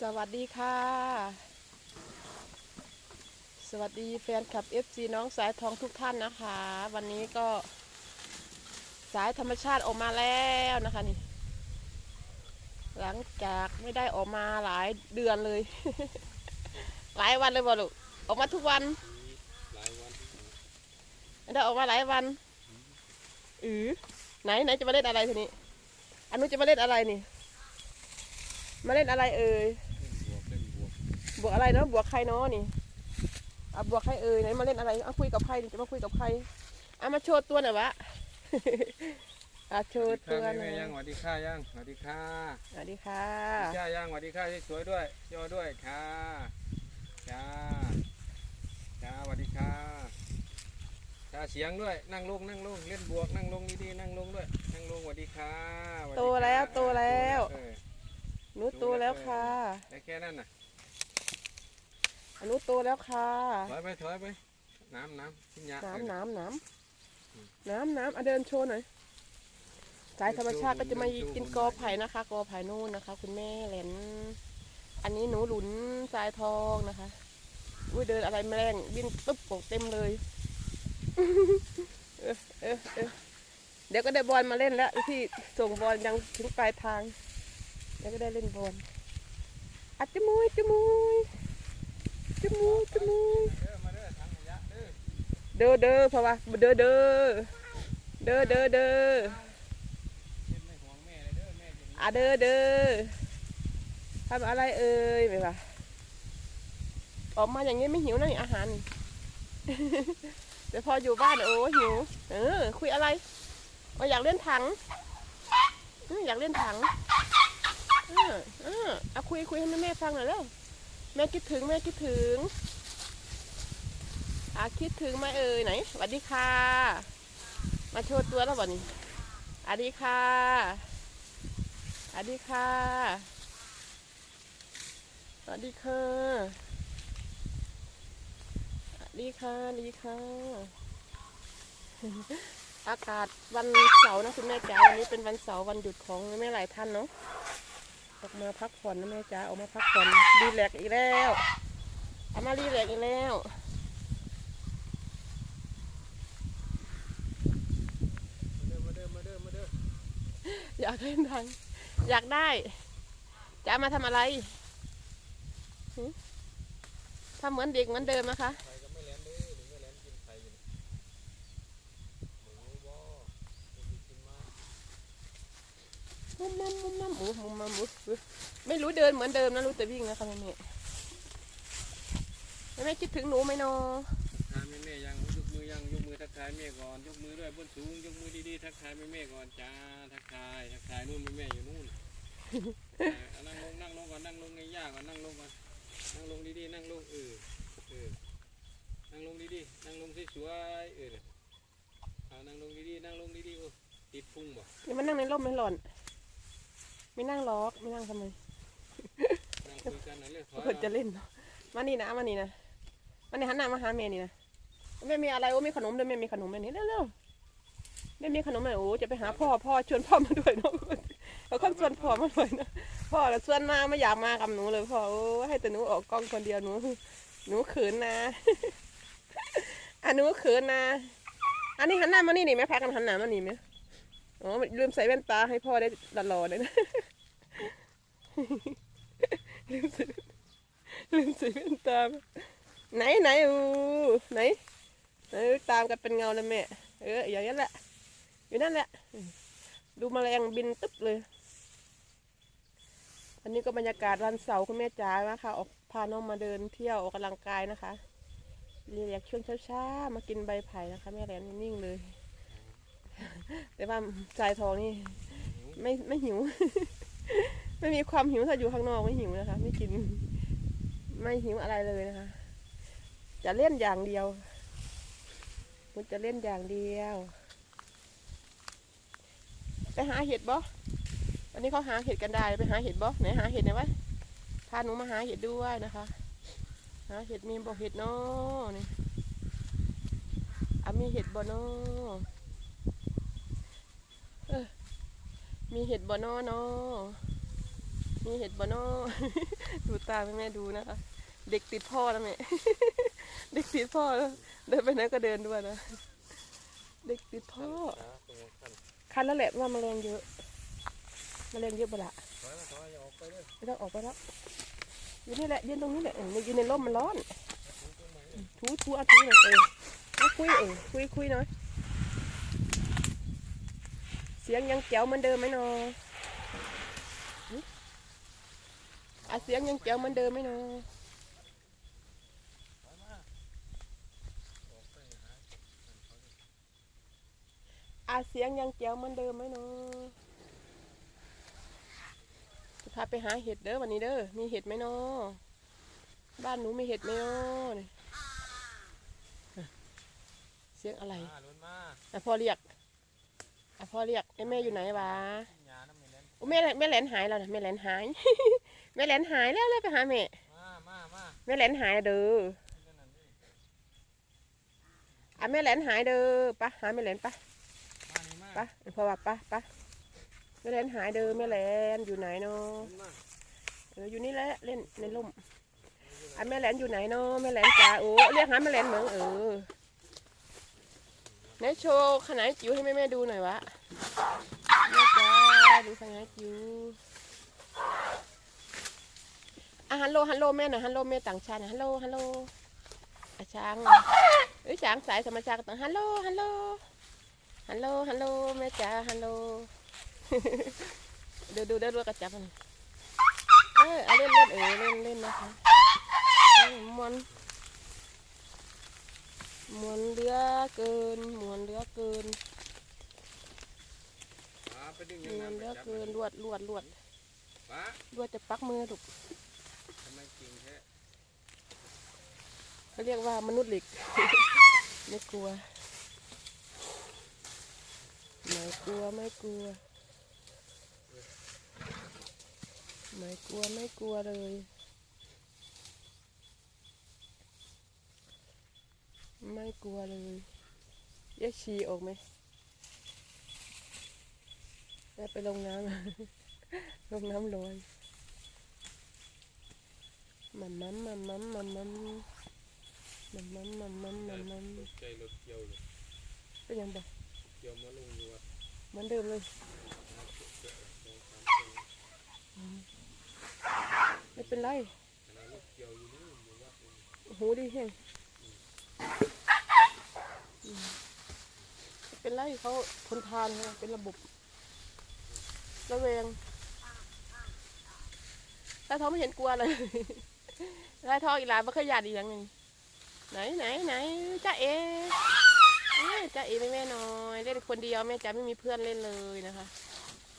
สวัสดีค่ะ สวัสดีแฟนคลับ FC น้องสายทองทุกท่านนะคะ วันนี้ก็สายธรรมชาติออกมาแล้วนะคะนี่ หลังจากไม่ได้ออกมาหลายเดือนเลย หลายวันเลยบ่ลูกออกมาทุกวันหลายวันไม่ได้ออกมาหลายวันอือไหนไหนจะมาเล่นอะไรทีนี้อันนู้นจะมาเล่นอะไรนี่มาเล่นอะไรเอ่ย เล่นบวกเล่น บวกบวกอะไรเนาะบวกใครเนาะนี่เอาบวกใครเอ่ยไหนมาเล่นอะไรเอาคุยกับใครนี่จะมาคุยกับใครเอามาโชว์ตัวหน่อยวะเอาโชว์ตัวหแม่น่อยยังสวัสดีค่ะยังสวัสดีค่ะสวัสดีค่ะจ้ายังสวัสดีค่ะสวยๆด้วยย่อด้วยค่ะจ้าจ้าสวัสดีค่ะจ้าเสียงด้วยนั่งลงนั่งลงเล่นบวกนั่งลงดีๆนั่งลงด้วยนั่งลงสวัสดีค่ะสสดีโตค่ะแล้วโตแล้วเออหนูโตแล้วค่ะได้แค่นั้นน่ะ หนูโตแล้วค่ะ ถอยไปถอยไป น้ำน้ำขึ้นยาน้ำน้ำน้ำน้ำน้ำเอาเดินโชว์หน่อยสายธรรมชาติก็จะมากินกอไผ่นะคะ กอไผ่นู่นนะคะ คุณแม่เหรนอันนี้หนูหลุนสายทองนะคะอุ้ยเดินอะไรแมลงบินตุ๊บโปกเต็มเลยเออเออเออเดี๋ยวก็ได้บอลมาเล่นแล้วที่ส่งบอลยังถึงปลายทาง เดี๋ยวก็ได้เล่นบอลอัดจมุยจมุยจ มุยจมุยเด้อเด้อเพราะว่าเด้อเด้อเด้อเด้อเด้อเล่นไม่ห่วงแม่เด้อะเด้อเด้อทำอะไรเอ่ยไม่ว่าออกมาอย่างนี้ไม่หิวนะนี่อาหารเดี๋ยวพออยู่บ้านโอ้หิว เออ คุยอะไรว่าอยากเล่นถังอยากเล่นถังเออเออเอาคุยคุยให้แม่แม่ฟังหน่อยเร็ว แม่คิดถึงแม่คิดถึงอาคิดถึงไหมเอ่ยไหนสวัสดีค่ะ มาโชว์ตัวแล้วบ่นี่สวัสดีค่ะสวัสดีค่ะสวัสดีค่ะสวัสดีค่ะสวัสดีค่ะ อากาศวันเสาร์นะคุณแม่จ๋าวันนี้เป็นวันเสาร์วันหยุดของแม่หลายท่านเนาะ ออกมาพักผ่อนนะแม่จ๋าออกมาพักผ่อนรีแลกอีกแล้วเอามารีแลกอีกแล้วมาเด้อมาเด้อมาเด้ออยากเล่นทางอยากได้จะมาทำอะไรทำเหมือนเด็กเหมือนเดิมนะคะ ไข่ก็ไม่แลนเด้อหรือไม่แลนกินไข่อยู่นี่หมูบ่จะกินมา มุมมัมมุมมัมหมูมุมมัมหมูไม่รู้เดินเหมือนเดิมนะรู้แต่วิ่งนะคะแม่แม่แม่คิดถึงหนูไหมเนาะทายแม่แม่ยังยกมือยังยกมือทักทายแม่ก่อนยกมือด้วยบนสูงยกมือดีๆทักทายแม่แม่ก่อนจ้าทักทายทักทายนู่นแม่แม่อยู่นู่นเออเอานั่งลงนั่งลงก่อนนั่งลงในหญ้าก่อนนั่งลงก่อนนั่งลงดีๆนั่งลงเออเออนั่งลงดีๆนั่งลงสวยๆเออเอานั่งลงดีๆนั่งลงดีๆโอ้ติดพุงบ่นี่มันนั่งในร่มไม่หล่อน ไม่นั่งล็อกไม่นั่งทำไมนั่งคุยกันหน่อยเร็วถอยเพิ่นจะเล่นเนาะมานี่นะมานี่นะมานี่หันหน้ามาหาแม่นี่นะแม่มีอะไรโอ้มีขนมด้วยแม่มีขนมด้วยนี่เร็วๆแม่มีขนมเลยโอ้จะไปหาพ่อพ่อชวนพ่อมาด้วยเนาะเขาคนชวนพ่อมาด้วยเนาะพ่อก็ชวนมาไม่อยากมากับหนูเลยพ่อโอ้ให้แต่หนูออกกล้องคนเดียวหนูหนูเขินนะอันหนูเขินนะอันนี้หันหน้ามานี่นี่แม่พากันหันหน้ามานี่ไหม อ๋อลืมใส่แว่นตาให้พ่อได้หล่อเลยนะลืมใส่ลืมใส่แว่นตาไหนไหนอูไหนไหนตามกันเป็นเงาเลยแม่เอออย่างนั้นแหละอยู่นั่นแหละ ดูมแมลงบินตึ๊บเลย อันนี้ก็บรรยากาศวันเสาร์คุณแม่จ๋านะคะออกพาน้องมาเดินเที่ยวออกกำลังกายนะคะเรียกช่วงเช้าๆมากินใบไผ่นะคะ แม่แหลมนิ่งเลย แต่ว่าสายทองนี่ไม่ไม่หิว ไม่มีความหิวถ้าอยู่ข้างนอกไม่หิวนะคะ ไม่กิน ไม่หิวอะไรเลยนะคะ จะเล่นอย่างเดียวมันจะเล่นอย่างเดียวไปหาเห็ดบ่วันนี้เขาหาเห็ดกันได้ไปหาเห็ดบ่ไหนหาเห็ดหน่อยวะพาหนูมาหาเห็ดด้วยนะคะหาเห็ดมีบ่เห็ดเนาะนี่อะมีเห็ดบ่เนาะเออ มีเห็ดบ่เนาะเนาะมีเห็ดบานอดูตาแม่แม่ดูนะคะ เด็กติดพ่อแล้วแม่ เด็กติดพ่อแล้วเดินไปไหนก็เดินด้วยนะ เด็กติดพ่อ คันแล้วแหละว่าแมลงเยอะแมลงเยอะบ่ละถอยมาถอยอย่าออกไปเลยไม่ต้องออกไปแล้วอยู่นี่แหละยืนตรงนี้แหละอยืนในร่มมันร้อน ทูทูเอาทูหน่อยเออคุยเออคุยคุยหน่อย สียงยังแจ๋วเหมือนเดิมไหมเนาะหึอะเสียงยังแจ๋วเหมือนเดิมไหมเนาะถอยมาออกไปหาอะเสียงยังแจ๋วเหมือนเดิมไหมเนาะจะพาไปหาเห็ดเด้อวันนี้เด้อ มีเห็ดไหมเนาะบ้านหนูมีเห็ดไหมเนาะนี่เสียงอะไรมาลุ้นมาอะพ่อเรียก อะพ่อเรียกไอ้แม่อยู่ไหนวะหยาน้ำไม่เล่นโอ้แม่แม่แหลนหายแล้วนะแม่แหลนหาย แม่แหลนหายแล้วเลยไปหาแม่มามามาแม่แหลนหายเด้อเจ้านั่นดิอะแม่แหลนหายเด้อปะหาแม่แหลนปะมานี่มาปะพ่อว่าปะปะแม่แหลนหายเด้อแม่แหลนอยู่ไหนเนาะลุ้นมาเอออยู่นี่แหละเล่นในร่มอะแม่แหลนอยู่ไหนเนาะแม่แหลนจ๋าโอ้เรียกหาแม่แหลนเหมืองเออ ไหนโชว์ขนาดจิ๋วให้แม่แม่ดูหน่อยวะแม่จ้าดูขนาดจิ๋วอะฮัลโหลฮัลโหลแม่หน่อยฮัลโหลแม่ต่างชาติฮัลโหลฮัลโหลอาช้างเอ้ยช้างสายธรรมชาติกต้องฮัลโหลฮัลโหลฮัลโหลฮัลโหลแม่จ๋าฮัลโหลดูดูเด้อดูกระจับมันเออเล่นเล่นเออเล่นเล่นนะคะเออ มวนมวนเหลือเกินมวนเหลือเกินป้าไปดึงมยังวนน้ำเหไปลือจับเกินลวดลวดลวดป้าลวดจะปักมือถูกทำไมจริงแท้เขาเรียกว่ามนุษย์เหล็กไม่กลัวไม่กลัวไม่กลัวไม่กลัวไม่กลัวเลย ไม่กลัวเลยแยกชีออกไหมแม่ไปลงน้ำ ลงน้ำลอยมัมมัมมัมมัมมัมมัมมัมมัมมัมมัมมัมมัมรถใจรถเกี่ยวเลยเป็นยังไงเกี่ยวมาลงอยู่วัดเหมือนเดิมเลยสองสามคนไม่เป็นไรขณะรถเกี่ยวอยู่นู่นอยู่วัดนู่นหูดีแห้งอืมไม่ เป็นไรเขาทนทานค่ะเป็นระบบระเวงถ้าท้องไม่เห็นกลัวเลยถ้าท้องอีหลานมันขยันอีกอย่างหนึ่งไหนไหนไหนจ้าเอเอ้ยจ้าเอแม่แม่หน่อยเล่นคนเดียวแม่จ๋าไม่มีเพื่อนเล่นเลยนะคะ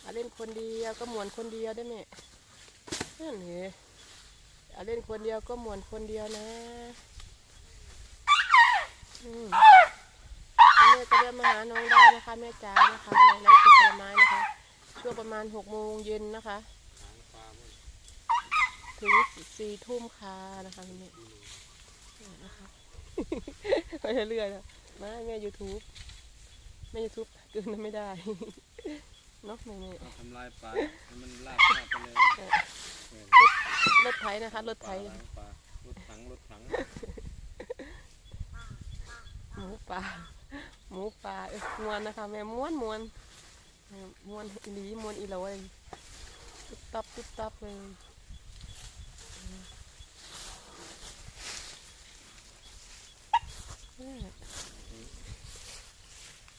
อะเล่นคนเดียวก็หมวนคนเดียวได้ไหมนั่นเหรออเล่นคนเดียวก็หมวนคนเดียวนะอืม ม่ก็เดินมาหาน้องได้นะคะ แม่จ๋านะคะในไร่เก็บผลไม้นะคะ ช่วงประมาณหกโมงเย็นนะคะหางปลามันถึงสี่ทุ่มค่ะนะคะคุณแม่นะคะไปเรื่อยๆนะมาแม่ยูทูบแม่ยูทูบเกินไม่ได้เนาะแม่แม่เอาทำลายปลาให้มันลาบลาบไปเลยเออรถไถนะคะรถปไถลาล้างปลารถถังรถถังหมูป่า หมูป่าเอ้ยมวนนะคะ แม่ม้วนมวนเออม้วนอีหลีม้วนอีโหลเลยตุ๊บตับตุ๊บตับเลยเออ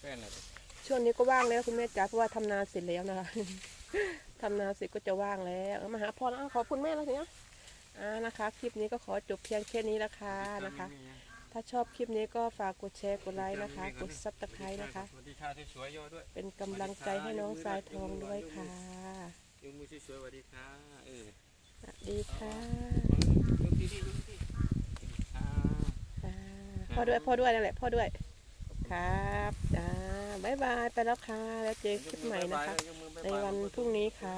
แป้นอะไรช่วงนี้ก็ว่างแล้วคุณแม่จ๋าเพราะว่าทำนาเสร็จแล้วนะคะทำนาเสร็จก็จะว่างแล้วเอามาหาพ่อแล้วอ้าวขอบคุณแม่แล้วทีนะอ่านะคะ คลิปนี้ก็ขอจบเพียงแค่นี้ละค่ะนะคะ ถ้าชอบคลิปนี้ก็ฝากกดแชร์กดไลค์นะคะ กดซับสไครต์นะคะ สวัสดีค่ะสวยๆย่อด้วยเป็นกำลังใจให้น้องสายทองด้วยค่ะยกมือสวยๆสวัสดีค่ะเออสวัสดีค่ะยกดีๆยกดีๆค่ะอ่าพ่อด้วยพ่อด้วยนั่นแหละพ่อด้วยครับจ้าบ๊ายบายไปแล้วค่ะ แล้วเจอคลิปใหม่นะคะ ในวันพรุ่งนี้ค่ะ